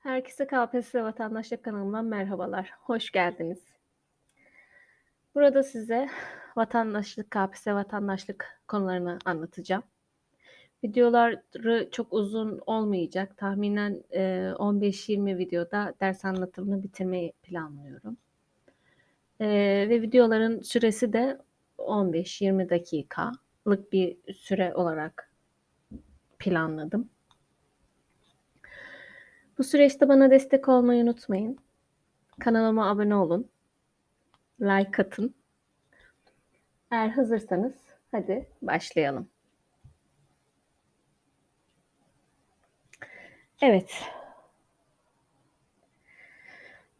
Herkese KPSS Vatandaşlık kanalından merhabalar. Hoş geldiniz. Burada size vatandaşlık, KPSS vatandaşlık konularını anlatacağım. Videoları çok uzun olmayacak. Tahminen 15-20 videoda ders anlatımını bitirmeyi planlıyorum. Ve videoların süresi de 15-20 dakikalık bir süre olarak planladım. Bu süreçte bana destek olmayı unutmayın. Kanalıma abone olun. Like atın. Eğer hazırsanız hadi başlayalım. Evet.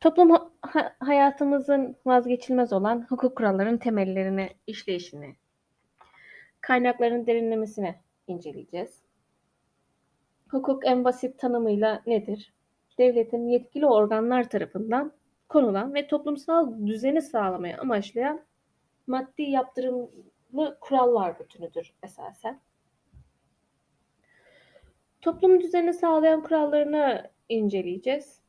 Toplum ha- hayatımızın vazgeçilmez olan hukuk kurallarının temellerini, işleyişini, kaynakların derinlemesine inceleyeceğiz. Hukuk en basit tanımıyla nedir? Devletin yetkili organlar tarafından konulan ve toplumsal düzeni sağlamaya amaçlayan maddi yaptırımlı kurallar bütünüdür esasen. Toplum düzeni sağlayan kurallarını inceleyeceğiz.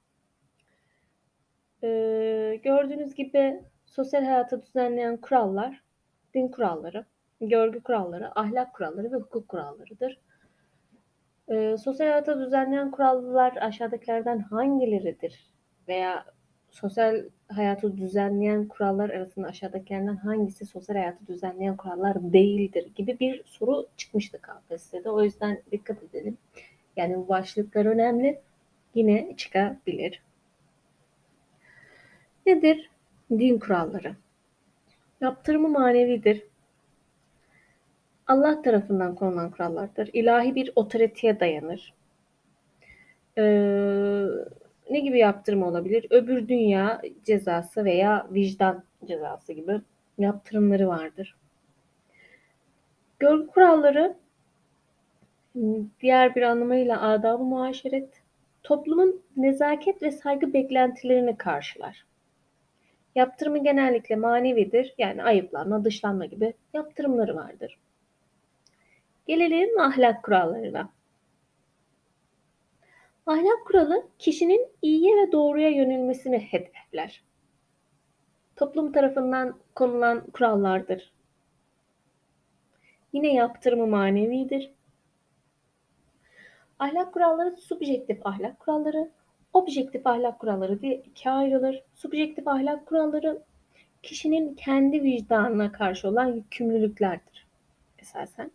Ee, gördüğünüz gibi sosyal hayatı düzenleyen kurallar, din kuralları, görgü kuralları, ahlak kuralları ve hukuk kurallarıdır. Ee, sosyal hayata düzenleyen kurallar aşağıdakilerden hangileridir? Veya sosyal hayatı düzenleyen kurallar arasında aşağıdakilerden hangisi sosyal hayatı düzenleyen kurallar değildir gibi bir soru çıkmıştı KPSS'de. O yüzden dikkat edelim. Yani bu başlıklar önemli. Yine çıkabilir. Nedir? Din kuralları. Yaptırımı manevidir. Allah tarafından konulan kurallardır. İlahi bir otoriteye dayanır. Ee, ne gibi yaptırım olabilir? Öbür dünya cezası veya vicdan cezası gibi yaptırımları vardır. Görgü kuralları diğer bir anlamıyla adab-ı muaşeret, toplumun nezaket ve saygı beklentilerini karşılar. Yaptırımı genellikle manevidir, yani ayıplanma, dışlanma gibi yaptırımları vardır. Gelelim ahlak kurallarına. Ahlak kuralı kişinin iyiye ve doğruya yönelmesini hedefler. Toplum tarafından konulan kurallardır. Yine yaptırımı manevidir. Ahlak kuralları subjektif ahlak kuralları, objektif ahlak kuralları diye ikiye ayrılır. Subjektif ahlak kuralları kişinin kendi vicdanına karşı olan yükümlülüklerdir esasen.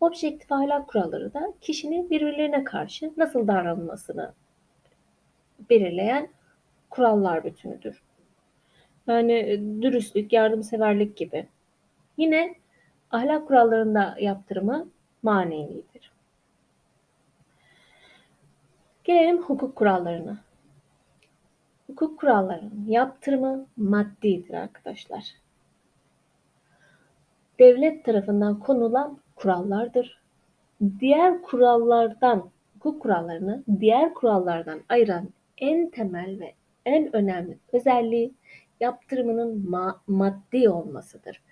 Objektif ahlak kuralları da kişinin birbirlerine karşı nasıl davranmasını belirleyen kurallar bütünüdür. Yani e, dürüstlük, yardımseverlik gibi. Yine ahlak kurallarında yaptırımı manevidir. Gelelim hukuk kurallarına. Hukuk kurallarının yaptırımı maddidir arkadaşlar. Devlet tarafından konulan kurallardır. Diğer kurallardan, hukuk kurallarını diğer kurallardan ayıran en temel ve en önemli özelliği yaptırımının ma- maddi olmasıdır.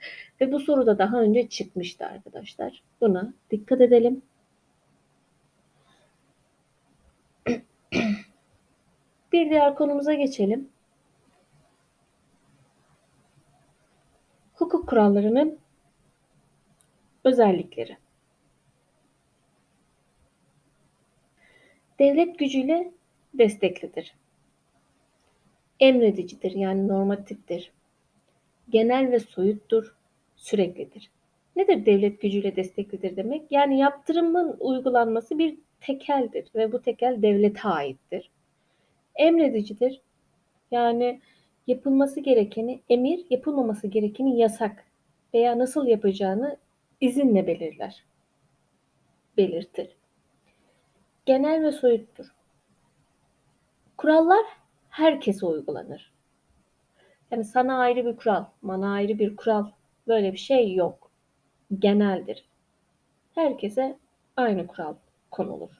Ve bu soruda daha önce çıkmıştı arkadaşlar. Buna dikkat edelim. Bir diğer konumuza geçelim. Hukuk kurallarının Özellikleri Devlet gücüyle desteklidir. Emredicidir yani normatiftir. Genel ve soyuttur, süreklidir. Nedir devlet gücüyle desteklidir demek? Yani yaptırımın uygulanması bir tekeldir ve bu tekel devlete aittir. Emredicidir. Yani yapılması gerekeni emir, yapılmaması gerekeni yasak veya nasıl yapacağını izinle belirler. Belirtir. Genel ve soyuttur. Kurallar herkese uygulanır. Yani sana ayrı bir kural, bana ayrı bir kural böyle bir şey yok. Geneldir. Herkese aynı kural konulur.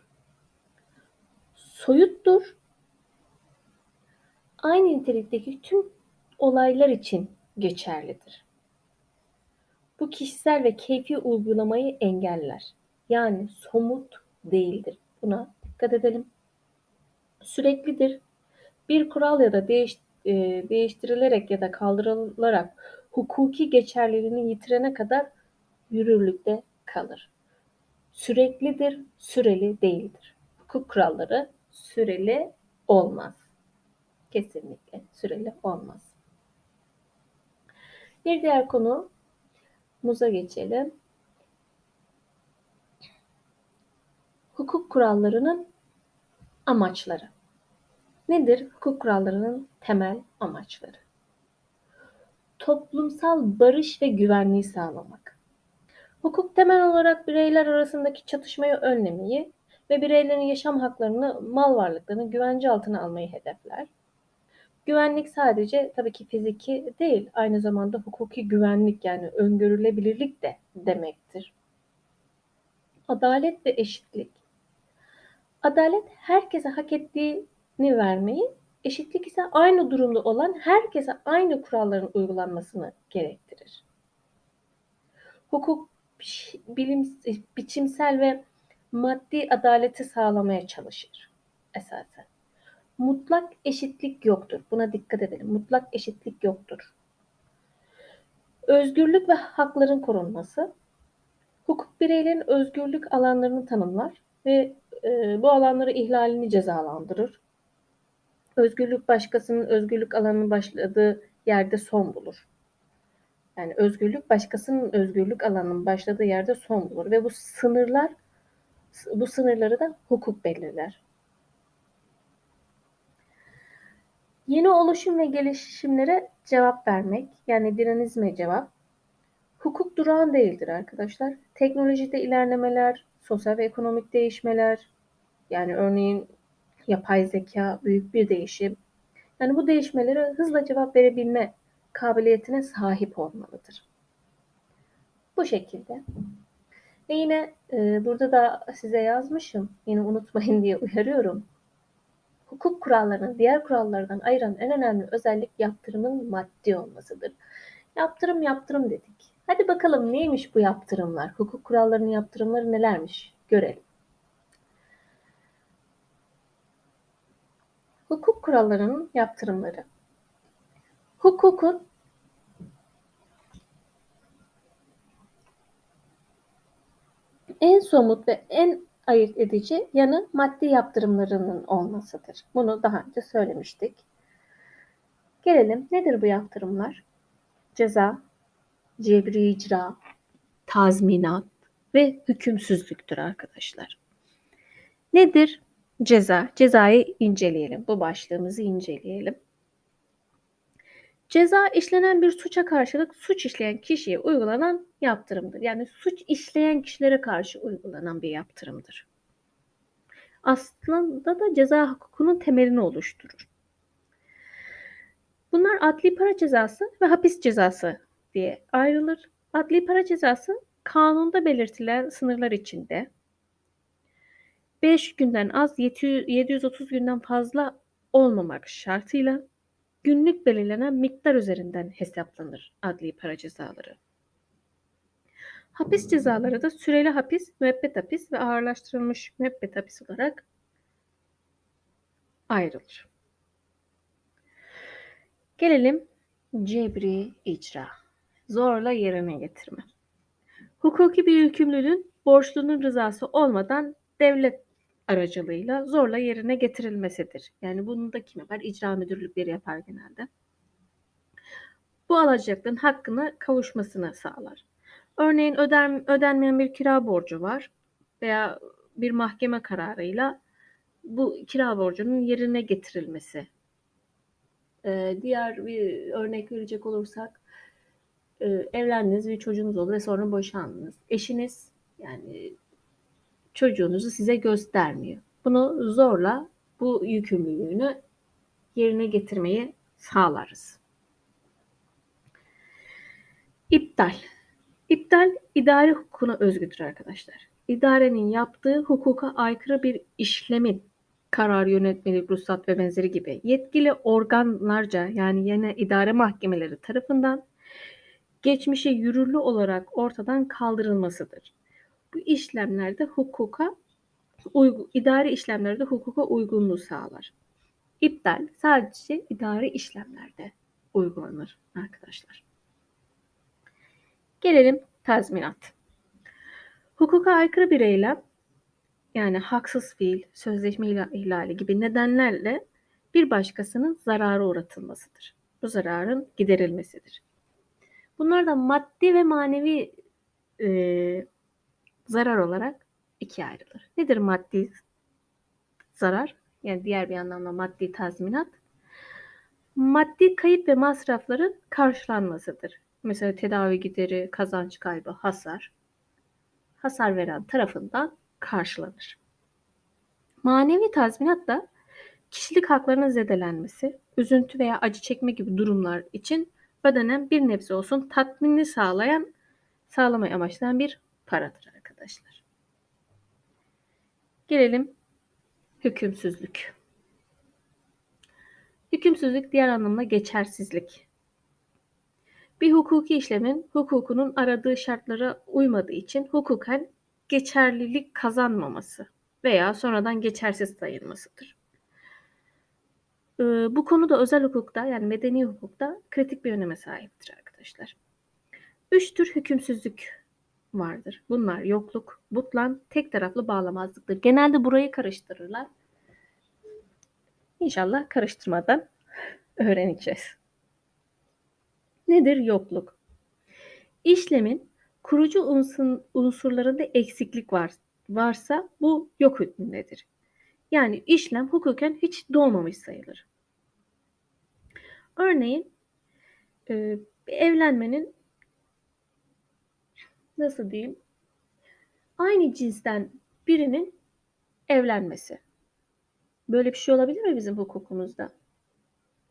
Soyuttur. Aynı nitelikteki tüm olaylar için geçerlidir. Bu kişisel ve keyfi uygulamayı engeller. Yani somut değildir. Buna dikkat edelim. süreklidir. Bir kural ya da değiş, e, değiştirilerek ya da kaldırılarak hukuki geçerliliğini yitirene kadar yürürlükte kalır. Süreklidir, süreli değildir. Hukuk kuralları süreli olmaz. Kesinlikle süreli olmaz. Bir diğer konu muza geçelim. Hukuk kurallarının amaçları. Nedir hukuk kurallarının temel amaçları? Toplumsal barış ve güvenliği sağlamak. Hukuk temel olarak bireyler arasındaki çatışmayı önlemeyi ve bireylerin yaşam haklarını, mal varlıklarını güvence altına almayı hedefler. Güvenlik sadece tabii ki fiziki değil, aynı zamanda hukuki güvenlik yani öngörülebilirlik de demektir. Adalet ve eşitlik. Adalet herkese hak ettiğini vermeyi, eşitlik ise aynı durumda olan herkese aynı kuralların uygulanmasını gerektirir. Hukuk bilim, biçimsel ve maddi adaleti sağlamaya çalışır esasen. Mutlak eşitlik yoktur. Buna dikkat edelim. Mutlak eşitlik yoktur. Özgürlük ve hakların korunması. Hukuk bireylerin özgürlük alanlarını tanımlar ve e, bu alanları ihlalini cezalandırır. Özgürlük başkasının özgürlük alanının başladığı yerde son bulur. Yani özgürlük başkasının özgürlük alanının başladığı yerde son bulur ve bu sınırlar bu sınırları da hukuk belirler. Yeni oluşum ve gelişimlere cevap vermek, yani dinamizme cevap. Hukuk durağan değildir arkadaşlar. Teknolojide ilerlemeler, sosyal ve ekonomik değişmeler, yani örneğin yapay zeka büyük bir değişim. Yani bu değişmelere hızla cevap verebilme kabiliyetine sahip olmalıdır. Bu şekilde. Ve yine e, burada da size yazmışım. Yine unutmayın diye uyarıyorum. Hukuk kurallarının diğer kurallardan ayıran en önemli özellik yaptırımın maddi olmasıdır. Yaptırım yaptırım dedik. Hadi bakalım neymiş bu yaptırımlar? Hukuk kurallarının yaptırımları nelermiş? Görelim. Hukuk kurallarının yaptırımları. Hukukun en somut ve en ayırt edici yanı maddi yaptırımlarının olmasıdır. Bunu daha önce söylemiştik. Gelelim nedir bu yaptırımlar? Ceza, cebri icra, tazminat ve hükümsüzlüktür arkadaşlar. Nedir ceza? Cezayı inceleyelim. Bu başlığımızı inceleyelim. Ceza işlenen bir suça karşılık suç işleyen kişiye uygulanan yaptırımdır. Yani suç işleyen kişilere karşı uygulanan bir yaptırımdır. Aslında da ceza hukukunun temelini oluşturur. Bunlar adli para cezası ve hapis cezası diye ayrılır. Adli para cezası kanunda belirtilen sınırlar içinde 5 günden az 730 günden fazla olmamak şartıyla günlük belirlenen miktar üzerinden hesaplanır adli para cezaları. Hapis cezaları da süreli hapis, müebbet hapis ve ağırlaştırılmış müebbet hapis olarak ayrılır. Gelelim cebri icra. Zorla yerine getirme. Hukuki bir yükümlülüğün borçlunun rızası olmadan devlet aracılığıyla zorla yerine getirilmesidir. Yani bunu da kim yapar? İcra müdürlükleri yapar genelde. Bu alacakların hakkını kavuşmasını sağlar. Örneğin öden, ödenmeyen bir kira borcu var veya bir mahkeme kararıyla bu kira borcunun yerine getirilmesi. Ee, diğer bir örnek verecek olursak e, evlendiniz bir çocuğunuz oldu ve sonra boşandınız. Eşiniz yani çocuğunuzu size göstermiyor. Bunu zorla bu yükümlülüğünü yerine getirmeyi sağlarız. İptal. İptal idari hukukuna özgüdür arkadaşlar. İdarenin yaptığı hukuka aykırı bir işlemin karar yönetmelik, ruhsat ve benzeri gibi yetkili organlarca yani yine idare mahkemeleri tarafından geçmişe yürürlü olarak ortadan kaldırılmasıdır. Bu işlemlerde hukuka uygu, idari işlemlerde hukuka uygunluğu sağlar. İptal sadece idari işlemlerde uygulanır arkadaşlar. Gelelim tazminat. Hukuka aykırı bir eylem yani haksız fiil, sözleşme ihlali gibi nedenlerle bir başkasının zararı uğratılmasıdır. Bu zararın giderilmesidir. Bunlar da maddi ve manevi e, zarar olarak ikiye ayrılır. Nedir maddi zarar? Yani diğer bir anlamda maddi tazminat. Maddi kayıp ve masrafların karşılanmasıdır. Mesela tedavi gideri, kazanç kaybı, hasar. Hasar veren tarafından karşılanır. Manevi tazminat da kişilik haklarının zedelenmesi, üzüntü veya acı çekme gibi durumlar için bedenen bir nebze olsun tatminini sağlayan, sağlamayı amaçlayan bir paradır arkadaşlar. Gelelim hükümsüzlük. Hükümsüzlük diğer anlamda geçersizlik. Bir hukuki işlemin hukukunun aradığı şartlara uymadığı için hukuken geçerlilik kazanmaması veya sonradan geçersiz sayılmasıdır. Ee, bu konuda özel hukukta yani medeni hukukta kritik bir öneme sahiptir arkadaşlar. Üç tür hükümsüzlük vardır. Bunlar yokluk, butlan, tek taraflı bağlamazlıktır. Genelde burayı karıştırırlar. İnşallah karıştırmadan öğreneceğiz. Nedir yokluk? İşlemin kurucu unsurlarında eksiklik var, varsa bu yok hükmündedir. Yani işlem hukuken hiç doğmamış sayılır. Örneğin e, evlenmenin nasıl diyeyim aynı cinsten birinin evlenmesi. Böyle bir şey olabilir mi bizim hukukumuzda?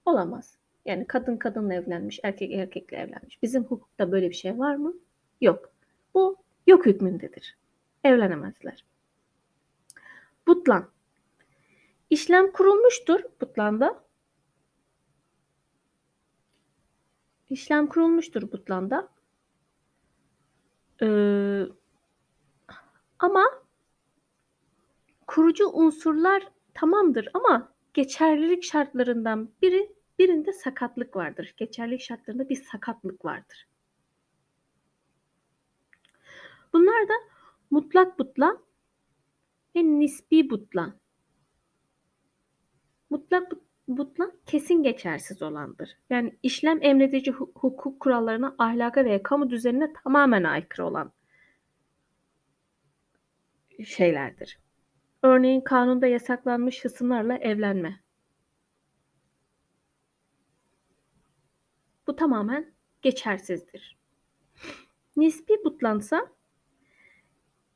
Olamaz. Yani kadın kadınla evlenmiş, erkek erkekle evlenmiş. Bizim hukukta böyle bir şey var mı? Yok. Bu yok hükmündedir. Evlenemezler. Butlan. İşlem kurulmuştur butlanda. İşlem kurulmuştur butlanda. Ee, ama kurucu unsurlar tamamdır ama geçerlilik şartlarından biri birinde sakatlık vardır. Geçerlilik şartlarında bir sakatlık vardır. Bunlar da mutlak butlan ve nispi butlan. Mutlak butlan kesin geçersiz olandır. Yani işlem emredici hukuk kurallarına, ahlaka veya kamu düzenine tamamen aykırı olan şeylerdir. Örneğin kanunda yasaklanmış hısımlarla evlenme. Bu tamamen geçersizdir. Nispi butlansa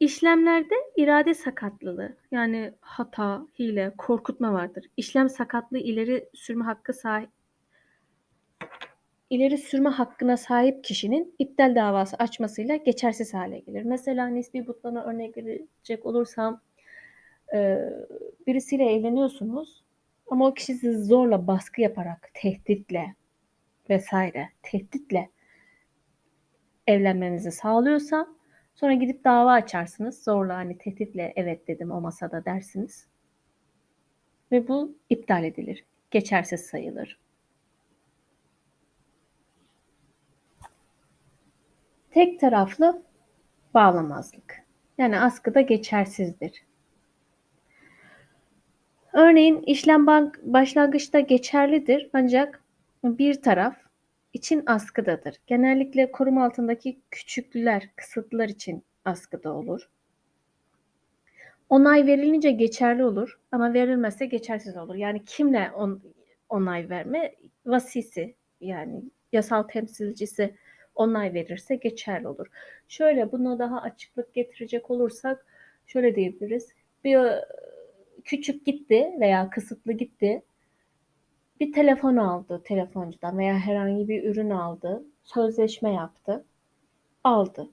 İşlemlerde irade sakatlığı yani hata, hile, korkutma vardır. İşlem sakatlığı ileri sürme hakkı sahip ileri sürme hakkına sahip kişinin iptal davası açmasıyla geçersiz hale gelir. Mesela nispi butlana örnek verecek olursam birisiyle evleniyorsunuz ama o kişi sizi zorla baskı yaparak, tehditle vesaire, tehditle evlenmenizi sağlıyorsa Sonra gidip dava açarsınız. Zorla hani tehditle evet dedim o masada dersiniz. Ve bu iptal edilir. Geçersiz sayılır. Tek taraflı bağlamazlık. Yani askıda geçersizdir. Örneğin işlem bank başlangıçta geçerlidir ancak bir taraf için askıdadır. Genellikle koruma altındaki küçüklüler, kısıtlılar için askıda olur. Onay verilince geçerli olur ama verilmezse geçersiz olur. Yani kimle on, onay verme? Vasisi yani yasal temsilcisi onay verirse geçerli olur. Şöyle bunu daha açıklık getirecek olursak şöyle diyebiliriz. Bir küçük gitti veya kısıtlı gitti bir telefon aldı telefoncudan veya herhangi bir ürün aldı, sözleşme yaptı, aldı.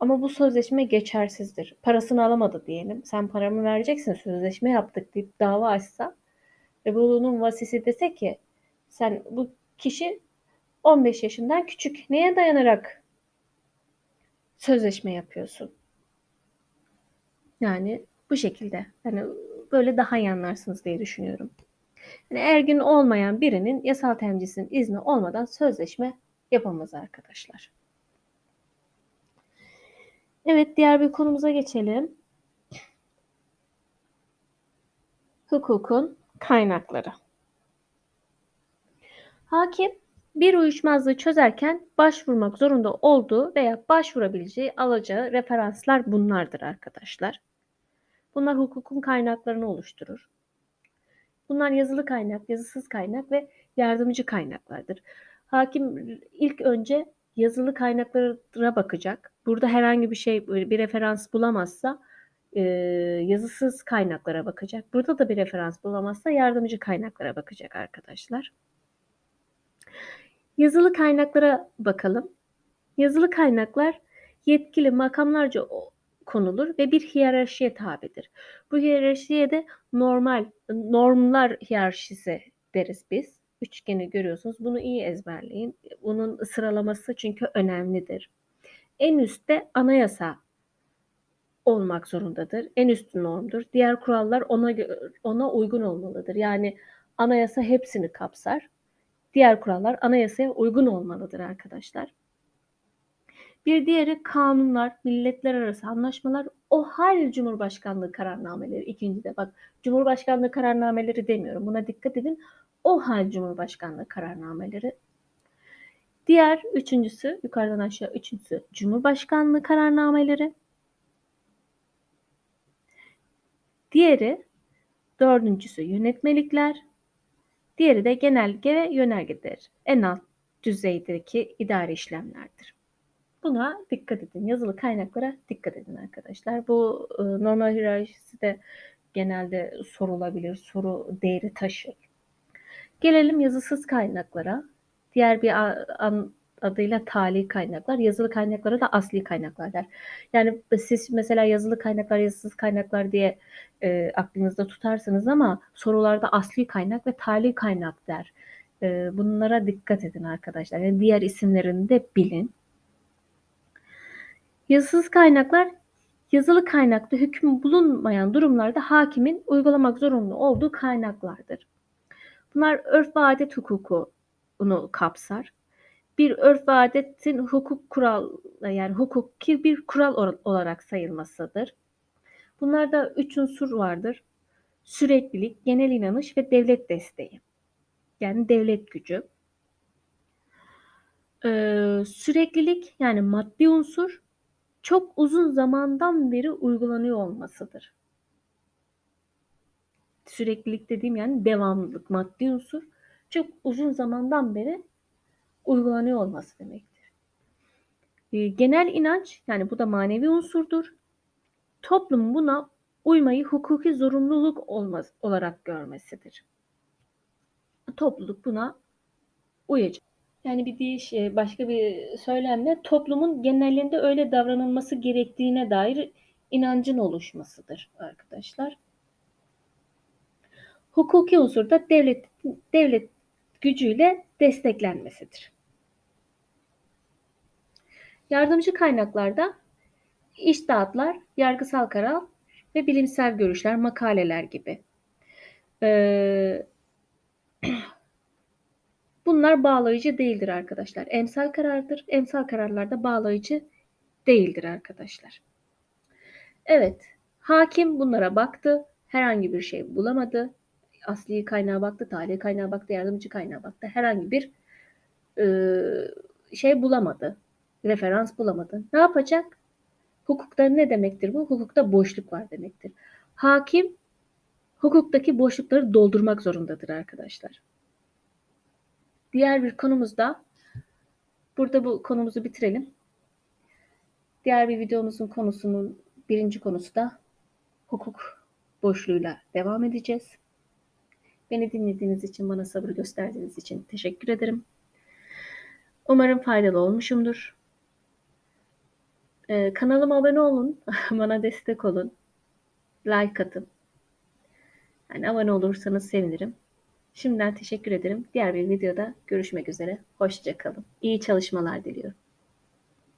Ama bu sözleşme geçersizdir. Parasını alamadı diyelim. Sen paramı vereceksin, sözleşme yaptık deyip dava açsa ve bunun vasisi dese ki sen bu kişi 15 yaşından küçük. Neye dayanarak sözleşme yapıyorsun? Yani Bu şekilde. Hani böyle daha iyi anlarsınız diye düşünüyorum. Yani ergin olmayan birinin yasal temsilcisinin izni olmadan sözleşme yapamaz arkadaşlar. Evet diğer bir konumuza geçelim. Hukukun kaynakları. Hakim bir uyuşmazlığı çözerken başvurmak zorunda olduğu veya başvurabileceği alacağı referanslar bunlardır arkadaşlar. Bunlar hukukun kaynaklarını oluşturur. Bunlar yazılı kaynak, yazısız kaynak ve yardımcı kaynaklardır. Hakim ilk önce yazılı kaynaklara bakacak. Burada herhangi bir şey, bir referans bulamazsa e, yazısız kaynaklara bakacak. Burada da bir referans bulamazsa yardımcı kaynaklara bakacak arkadaşlar. Yazılı kaynaklara bakalım. Yazılı kaynaklar yetkili makamlarca konulur ve bir hiyerarşiye tabidir. Bu hiyerarşiye de normal normlar hiyerarşisi deriz biz. Üçgeni görüyorsunuz. Bunu iyi ezberleyin. Bunun sıralaması çünkü önemlidir. En üstte anayasa olmak zorundadır. En üst normdur. Diğer kurallar ona ona uygun olmalıdır. Yani anayasa hepsini kapsar. Diğer kurallar anayasaya uygun olmalıdır arkadaşlar. Bir diğeri kanunlar, milletler arası anlaşmalar, o hal Cumhurbaşkanlığı kararnameleri. İkinci de bak Cumhurbaşkanlığı kararnameleri demiyorum. Buna dikkat edin. O hal Cumhurbaşkanlığı kararnameleri. Diğer üçüncüsü yukarıdan aşağı üçüncüsü Cumhurbaşkanlığı kararnameleri. Diğeri dördüncüsü yönetmelikler. Diğeri de genelge ve yönergedir. En alt düzeydeki idari işlemlerdir. Buna dikkat edin. Yazılı kaynaklara dikkat edin arkadaşlar. Bu e, normal hiyerarşisi de genelde sorulabilir. Soru değeri taşır. Gelelim yazısız kaynaklara. Diğer bir adıyla tali kaynaklar, yazılı kaynaklara da asli kaynaklar der. Yani siz mesela yazılı kaynaklar, yazısız kaynaklar diye e, aklınızda tutarsınız ama sorularda asli kaynak ve tali kaynak der. E, bunlara dikkat edin arkadaşlar. Yani diğer isimlerini de bilin. Yazısız kaynaklar yazılı kaynakta hüküm bulunmayan durumlarda hakimin uygulamak zorunlu olduğu kaynaklardır. Bunlar örf ve adet hukuku bunu kapsar bir örf ve adetin hukuk kural yani hukuki bir kural olarak sayılmasıdır. Bunlarda üç unsur vardır. Süreklilik, genel inanış ve devlet desteği. Yani devlet gücü. Ee, süreklilik yani maddi unsur çok uzun zamandan beri uygulanıyor olmasıdır. Süreklilik dediğim yani devamlılık, maddi unsur çok uzun zamandan beri uygulanıyor olması demektir. E, genel inanç yani bu da manevi unsurdur. Toplum buna uymayı hukuki zorunluluk olmaz, olarak görmesidir. Topluluk buna uyacak. Yani bir diş e, başka bir söylemle toplumun genelinde öyle davranılması gerektiğine dair inancın oluşmasıdır arkadaşlar. Hukuki unsur da devlet devlet gücüyle desteklenmesidir. Yardımcı kaynaklarda iştahatlar, yargısal karar ve bilimsel görüşler, makaleler gibi. Ee, bunlar bağlayıcı değildir arkadaşlar. Emsal karardır. Emsal kararlarda bağlayıcı değildir arkadaşlar. Evet, hakim bunlara baktı. Herhangi bir şey bulamadı. Asli kaynağa baktı, tarihi kaynağa baktı, yardımcı kaynağa baktı. Herhangi bir e, şey bulamadı referans bulamadın. Ne yapacak? Hukukta ne demektir bu? Hukukta boşluk var demektir. Hakim hukuktaki boşlukları doldurmak zorundadır arkadaşlar. Diğer bir konumuzda burada bu konumuzu bitirelim. Diğer bir videomuzun konusunun birinci konusu da hukuk boşluğuyla devam edeceğiz. Beni dinlediğiniz için, bana sabır gösterdiğiniz için teşekkür ederim. Umarım faydalı olmuşumdur. Ee, kanalıma abone olun. Bana destek olun. Like atın. Yani abone olursanız sevinirim. Şimdiden teşekkür ederim. Diğer bir videoda görüşmek üzere. Hoşçakalın. İyi çalışmalar diliyorum.